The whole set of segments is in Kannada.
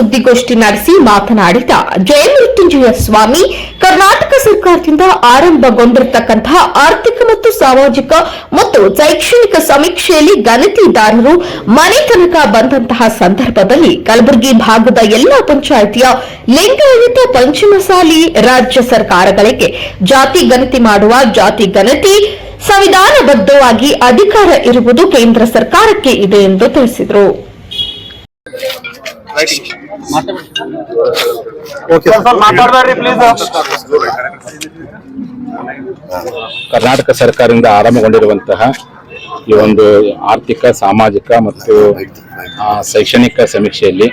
ಸುದ್ದಿಗೋಷ್ಠಿ ನಡೆಸಿ ಮಾತನಾಡಿದ ಜಯಮೃತ್ಯುಂಜಯ ಸ್ವಾಮಿ, ಕರ್ನಾಟಕ ಸರ್ಕಾರದಿಂದ ಆರಂಭಗೊಂಡಿರತಕ್ಕಂತಹ ಆರ್ಥಿಕ ಮತ್ತು ಸಾಮಾಜಿಕ ಮತ್ತು ಶೈಕ್ಷಣಿಕ ಸಮೀಕ್ಷೆಯಲ್ಲಿ ಗಣತಿದಾರರು ಮನೆ ತನಕ ಬಂದಂತಹ ಸಂದರ್ಭದಲ್ಲಿ ಕಲಬುರಗಿ ಭಾಗದ ಎಲ್ಲಾ ಪಂಚಾಯಿತಿಯ ಲಿಂಗಾಯತ ಪಂಚಮಸಾಲಿ ರಾಜ್ಯ ಸರ್ಕಾರಗಳಿಗೆ ಜಾತಿ ಗಣತಿ ಮಾಡುವ ಜಾತಿ ಗಣತಿ ಸಂವಿಧಾನಬದ್ಧವಾಗಿ ಅಧಿಕಾರ ಇರುವುದು ಕೇಂದ್ರ ಸರ್ಕಾರಕ್ಕೆ ಇದೆ ಎಂದು ತಿಳಿಸಿದರು. ಕರ್ನಾಟಕ ಸರ್ಕಾರದಿಂದ ಆರಂಭಗೊಂಡಿರುವಂತಹ ಈ ಒಂದು ಆರ್ಥಿಕ, ಸಾಮಾಜಿಕ ಮತ್ತು ಶೈಕ್ಷಣಿಕ ಸಮೀಕ್ಷೆಯಲ್ಲಿ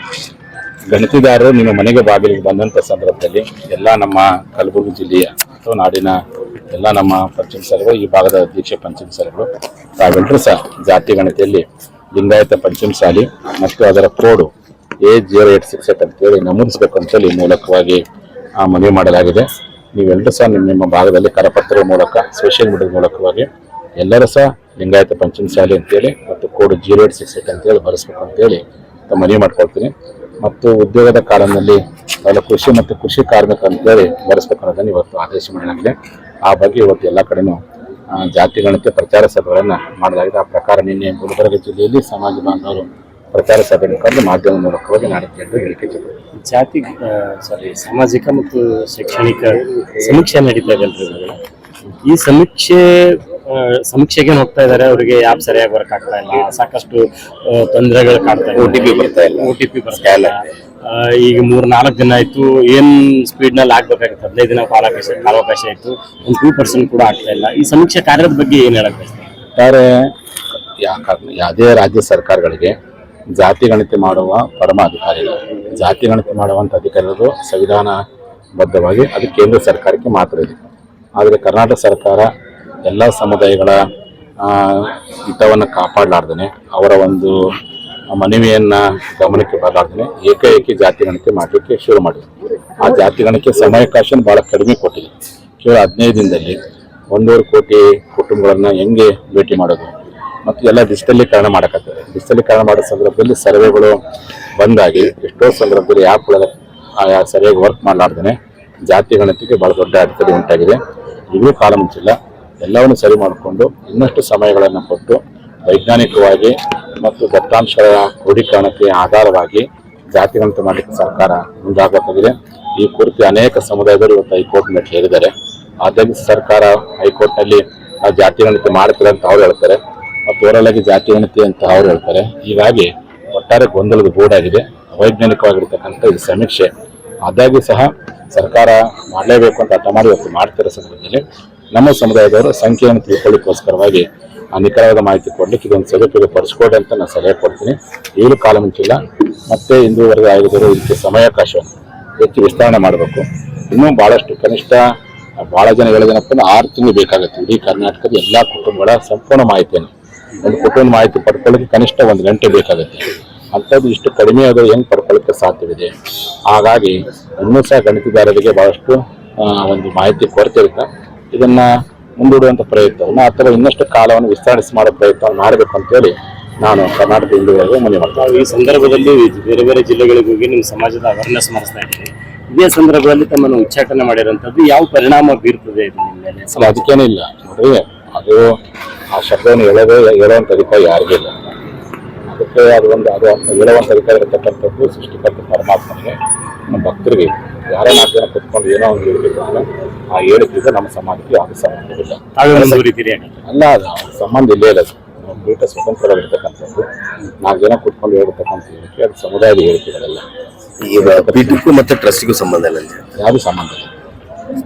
ಗಣತಿದಾರರು ನಿಮ್ಮ ಮನೆಗೆ ಬಾಗಿಲಿಗೆ ಬಂದಂಥ ಸಂದರ್ಭದಲ್ಲಿ ಎಲ್ಲ ನಮ್ಮ ಕಲಬುರಗಿ ಜಿಲ್ಲೆಯ ಅಥವಾ ನಾಡಿನ ಎಲ್ಲ ನಮ್ಮ ಪಂಚಮ ಸರ್ಗಳು ಈ ಭಾಗದ ಅಧ್ಯಕ್ಷ ಪಂಚಮ ಸರ್ಗಳು ತಾವೆಲ್ಲರೂ ಸಹ ಜಾತಿ ಗಣತಿಯಲ್ಲಿ ಲಿಂಗಾಯತ ಪಂಚಮ ಸಾಲಿ ಮತ್ತು ಅದರ code A zero eight six eight ಅಂತೇಳಿ ನಮೂದಿಸಬೇಕು ಅಂತೇಳಿ ಮೂಲಕವಾಗಿ ಆ, ಮನವಿ ಮಾಡಲಾಗಿದೆ. ನೀವೆಲ್ಲರೂ ಸಹ ನಿಮ್ಮ ನಿಮ್ಮ ಭಾಗದಲ್ಲಿ ಕರಪತ್ರದ ಮೂಲಕ ಸೋಷಿಯಲ್ ಮೀಡಿಯಾದ ಮೂಲಕವಾಗಿ ಎಲ್ಲರೂ ಸಹ ಲಿಂಗಾಯತ ಪಂಚಮ ಶಾಲೆ ಅಂತೇಳಿ ಮತ್ತು code zero eight six eight ಅಂತೇಳಿ ಬರೆಸ್ಬೇಕು ಅಂತೇಳಿ ಮನವಿ ಮಾಡ್ಕೊಳ್ತೀನಿ. ಮತ್ತು ಉದ್ಯೋಗದ ಕಾಲದಲ್ಲಿ ಅವರ ಕೃಷಿ ಮತ್ತು ಕೃಷಿ ಕಾರ್ಮಿಕ ಅಂತೇಳಿ ಬರೆಸ್ಬೇಕು ಅನ್ನೋದನ್ನು ಇವತ್ತು ಆದೇಶ ಮಾಡಲಾಗಿದೆ. ಆ ಬಗ್ಗೆ ಇವತ್ತು ಎಲ್ಲ ಕಡೆನೂ ಜಾತಿ ಪ್ರಚಾರ ಸಭೆಗಳನ್ನು ಮಾಡಲಾಗಿದೆ. ಆ ಪ್ರಕಾರ ನಿನ್ನೆ ಗುಲ್ಬರ್ಗ ಜಿಲ್ಲೆಯಲ್ಲಿ ಸಮಾಜ ಬಾಂಧವರು ಪ್ರಚಾರ ಸಭೆ ಕರೆದು ಮಾಧ್ಯಮ ಮೂಲಕವಾಗಿ ನಾಡಿನ ಎಂದು ಹೇಳಿಕೆ ಜಾತಿ ಸಾರಿ ಸಾಮಾಜಿಕ ಮತ್ತು ಶೈಕ್ಷಣಿಕ ಸಮೀಕ್ಷೆ ನಡೀತಾ ಇದೆ ಅಲ್ರಿ ಈ ಸಮೀಕ್ಷೆ ಸಮೀಕ್ಷೆಗೆ ಹೋಗ್ತಾ ಇದ್ದಾರೆ ಅವರಿಗೆ ಯಾಪ್ ಸರಿಯಾಗಿ ವರ್ಕ್ ಆಗ್ತಾ ಇಲ್ಲ. ಸಾಕಷ್ಟು ತೊಂದರೆಗಳು ಕಾಡ್ತಾ ಇದೆ. ಪಿ ಬರ್ತಾ ಇಲ್ಲ. ಓ ಟಿ ಪಿ ಬರ್ತಾ ಇಲ್ಲ. ಈಗ ಮೂರ್ ನಾಲ್ಕು ದಿನ ಆಯ್ತು ಏನ್ ಸ್ಪೀಡ್ನಲ್ಲಿ ಆಗ್ಬೇಕಾಗಿತ್ತು? ಹದಿನೈದು ದಿನ ಕಾಲಾವಕಾಶ ಕಾಲಾವಕಾಶ ಆಯ್ತು ಒಂದು ಟೂ ಪರ್ಸೆಂಟ್ ಕೂಡ ಆಗ್ತಾ ಇಲ್ಲ. ಈ ಸಮೀಕ್ಷೆ ಕಾರ್ಯದ ಬಗ್ಗೆ ಏನ್ ಹೇಳಕ್ ಯಾ- ಯಾವುದೇ ರಾಜ್ಯ ಸರ್ಕಾರಗಳಿಗೆ ಜಾತಿ ಗಣತಿ ಮಾಡುವ ಪರಮಾಧಿಕಾರಿಗಳು. ಜಾತಿ ಗಣತಿ ಮಾಡುವಂಥ ಅಧಿಕಾರಿಗಳು ಸಂವಿಧಾನ ಬದ್ಧವಾಗಿ ಅದು ಕೇಂದ್ರ ಸರ್ಕಾರಕ್ಕೆ ಮಾತ್ರ ಇದೆ. ಆದರೆ ಕರ್ನಾಟಕ ಸರ್ಕಾರ ಎಲ್ಲ ಸಮುದಾಯಗಳ ಹಿತವನ್ನು ಕಾಪಾಡಲಾರ್ದೇ ಅವರ ಒಂದು ಮನವಿಯನ್ನು ಗಮನಕ್ಕೆ ಬರಲಾರ್ದೇ ಏಕಾಏಕಿ ಜಾತಿ ಗಣತಿ ಮಾಡಲಿಕ್ಕೆ ಶುರು ಮಾಡಿದೆ ಆ ಜಾತಿ ಗಣಕ್ಕೆ ಸಮಯಾವಕಾಶ ಭಾಳ ಕಡಿಮೆ ಕೊಟ್ಟಿದೆ. ಕೇವಲ ಹದಿನೈದು ದಿನದಲ್ಲಿ ಒಂದೂವರೆ ಕೋಟಿ ಕುಟುಂಬಗಳನ್ನು ಹೆಂಗೆ ಭೇಟಿ ಮಾಡೋದು? ಮತ್ತು ಎಲ್ಲ ಡಿಜಿಟಲೀಕರಣ ಮಾಡಕತ್ತದೆ ಡಿಜಿಟಲೀಕರಣ ಮಾಡೋ ಸಂದರ್ಭದಲ್ಲಿ ಸರ್ವೆಗಳು ಬಂದಾಗಿ ಎಷ್ಟೋ ಸಂದರ್ಭದಲ್ಲಿ ಆ್ಯಪ್ಗಳ ಸರಿಯಾಗಿ ವರ್ಕ್ ಮಾಡಲಾರ್ದೇ ಜಾತಿ ಗಣತಿಗೆ ಭಾಳ ದೊಡ್ಡ ಅಡೆತಡೆ ಉಂಟಾಗಿದೆ. ಇಲ್ಲೂ ಕಾಲ ಮುಂಚಿಲ್ಲ ಎಲ್ಲವನ್ನು ಸರಿ ಮಾಡಿಕೊಂಡು ಇನ್ನಷ್ಟು ಸಮಯಗಳನ್ನು ಕೊಟ್ಟು ವೈಜ್ಞಾನಿಕವಾಗಿ ಮತ್ತು ದತ್ತಾಂಶಗಳ ಕ್ರೋಢೀಕರಣಕ್ಕೆ ಆಧಾರವಾಗಿ ಜಾತಿ ಗಣತಿ ಮಾಡಲಿಕ್ಕೆ ಸರ್ಕಾರ ಮುಂದಾಗಬೇಕಾಗಿದೆ. ಈ ಕುರಿತು ಅನೇಕ ಸಮುದಾಯದವರು ಇವತ್ತು ಹೈಕೋರ್ಟ್ ಮೇಲೆ ಹೇಳಿದ್ದಾರೆ. ಆದಾಗಿ ಸರ್ಕಾರ ಹೈಕೋರ್ಟ್ನಲ್ಲಿ ಆ ಜಾತಿ ಗಣತಿ ಮಾಡ್ತಾರೆ ಅಂತ ಅವ್ರು ಹೇಳ್ತಾರೆ. ಮತ್ತು ಓರಲ್ ಆಗಿ ಜಾತಿ ಗಣತಿ ಅಂತ ಅವ್ರು ಹೇಳ್ತಾರೆ. ಹೀಗಾಗಿ ಒಟ್ಟಾರೆ ಗೊಂದಲದ ಬೋರ್ಡಾಗಿದೆ ವೈಜ್ಞಾನಿಕವಾಗಿರ್ತಕ್ಕಂಥ ಇದು ಸಮೀಕ್ಷೆ, ಆದಾಗ್ಯೂ ಸಹ ಸರ್ಕಾರ ಮಾಡಲೇಬೇಕು ಅಂತ ಹಠ ಮಾಡಿ ಇವತ್ತು ಮಾಡ್ತಿರೋ ಸಂದರ್ಭದಲ್ಲಿ ನಮ್ಮ ಸಮುದಾಯದವರು ಸಂಖ್ಯೆಯನ್ನು ತಿಳ್ಕೊಳ್ಳಿಕ್ಕೋಸ್ಕರವಾಗಿ ಆ ನಿಖರವಾದ ಮಾಹಿತಿ ಕೊಡ್ಲಿಕ್ಕೆ ಇದೊಂದು ಸದುಪಯೋಗ ಪಡಿಸ್ಕೊಡಿ ಅಂತ ನಾನು ಸಲಹೆ ಕೊಡ್ತೀನಿ. ಈಗಲೂ ಕಾಲ ಮುಂಚಿಲ್ಲ. ಮತ್ತೆ ಇಂದು ಆಗಿದ್ದರೂ ಇದಕ್ಕೆ ಸಮಯಾವಕಾಶವನ್ನು ಹೆಚ್ಚು ವಿಸ್ತರಣೆ ಮಾಡಬೇಕು. ಇನ್ನೂ ಭಾಳಷ್ಟು ಕನಿಷ್ಠ ಭಾಳ ಜನ ಹೇಳಿದ ಆರು ತಿಂಗಳು ಬೇಕಾಗುತ್ತೆ. ಇಡೀ ಕರ್ನಾಟಕದ ಎಲ್ಲ ಕುಟುಂಬಗಳ ಸಂಪೂರ್ಣ ಮಾಹಿತಿಯನ್ನು. ಒಂದು ಕುಟುಂಬ ಮಾಹಿತಿ ಪಡ್ಕೊಳ್ಳೋಕೆ ಕನಿಷ್ಠ ಒಂದು ಗಂಟೆ ಬೇಕಾಗುತ್ತೆ. ಅಂಥದ್ದು ಇಷ್ಟು ಕಡಿಮೆ ಆದರೂ ಹೆಂಗೆ ಪಡ್ಕೊಳ್ಳಿಕ್ಕೆ ಸಾಧ್ಯವಿದೆ ಹಾಗಾಗಿ ಇನ್ನೂ ಸಹ ಗಣಿತಗಾರರಿಗೆ ಬಹಳಷ್ಟು ಒಂದು ಮಾಹಿತಿ ಕೊರತೆ ಇರುತ್ತೆ. ಇದನ್ನು ಮುಂದೂಡುವಂಥ ಪ್ರಯತ್ನವನ್ನು ಅಥವಾ ಇನ್ನಷ್ಟು ಕಾಲವನ್ನು ವಿಸ್ತರಿಸಿ ಮಾಡೋ ಪ್ರಯತ್ನವನ್ನು ಮಾಡಬೇಕು ಅಂತೇಳಿ ನಾನು ಕರ್ನಾಟಕ ಹಿಂದೂಗಳಿಗೆ ಮನೆ ಮಾಡ್ತೇನೆ ಈ ಸಂದರ್ಭದಲ್ಲಿ ಬೇರೆ ಬೇರೆ ಜಿಲ್ಲೆಗಳಿಗೆ ಹೋಗಿ ನಿಮ್ಮ ಸಮಾಜದ ಅವೇರ್ನೆಸ್ ಮಾಡಿಸ್ತಾ ಇದ್ದೀವಿ ಇದೇ ಸಂದರ್ಭದಲ್ಲಿ ತಮ್ಮನ್ನು ಉಚ್ಚಾಟನೆ ಮಾಡಿರೋಂಥದ್ದು ಯಾವ ಪರಿಣಾಮ ಬೀರ್ತದೆ ಇದು ನಿಮ್ಮ ಮೇಲೆ? ಅಸಲು ಅದಕ್ಕೇನೇ ಇಲ್ಲ. ನೋಡ್ರಿ ಅದು ಆ ಶಬ್ದವನ್ನು ಹೇಳೋದೇ ಹೇಳುವಂಥ ಅಧಿಕಾರ ಯಾರಿಗೂ ಇಲ್ಲ. ಅದಕ್ಕೆ ಅದು ಒಂದು ಅದು ಹೇಳುವಂಥ ಅಧಿಕಾರ ಇರತಕ್ಕಂಥದ್ದು ಸೃಷ್ಟಿಕರ್ತ ಪರಮಾತ್ಮನಿಗೆ ನಮ್ಮ ಭಕ್ತರಿಗೆ ಯಾರೋ ನಾಲ್ಕು ಜನ ಕುತ್ಕೊಂಡು ಏನೋ ಒಂದು ಹೇಳಿದ್ರು ಅಂದ್ರೆ ಆ ಹೇಳಿಕೆಗೆ ನಮ್ಮ ಸಮಾಜಕ್ಕೆ ಯಾವ ಸಂಬಂಧವಿಲ್ಲ. ಅಲ್ಲ ಅದು ಸಂಬಂಧ ಇಲ್ಲೇ ಇಲ್ಲ. ಅದು ನಮ್ಮ ಪೀಠ ಸ್ವತಂತ್ರವಾಗಿರ್ತಕ್ಕಂಥದ್ದು ನಾಲ್ಕು ಜನ ಕುತ್ಕೊಂಡು ಹೇಳಿರ್ತಕ್ಕಂಥ ಹೇಳಿಕೆ ಅದು ಸಮುದಾಯದ ಹೇಳಿಕೆಗಳಲ್ಲ. ಈಗ ಪೀಠಕ್ಕೂ ಮತ್ತೆ ಟ್ರಸ್ಟಿಗೂ ಸಂಬಂಧ ಇಲ್ಲ ಯಾರು ಯಾವುದು ಸಂಬಂಧ ಇಲ್ಲ.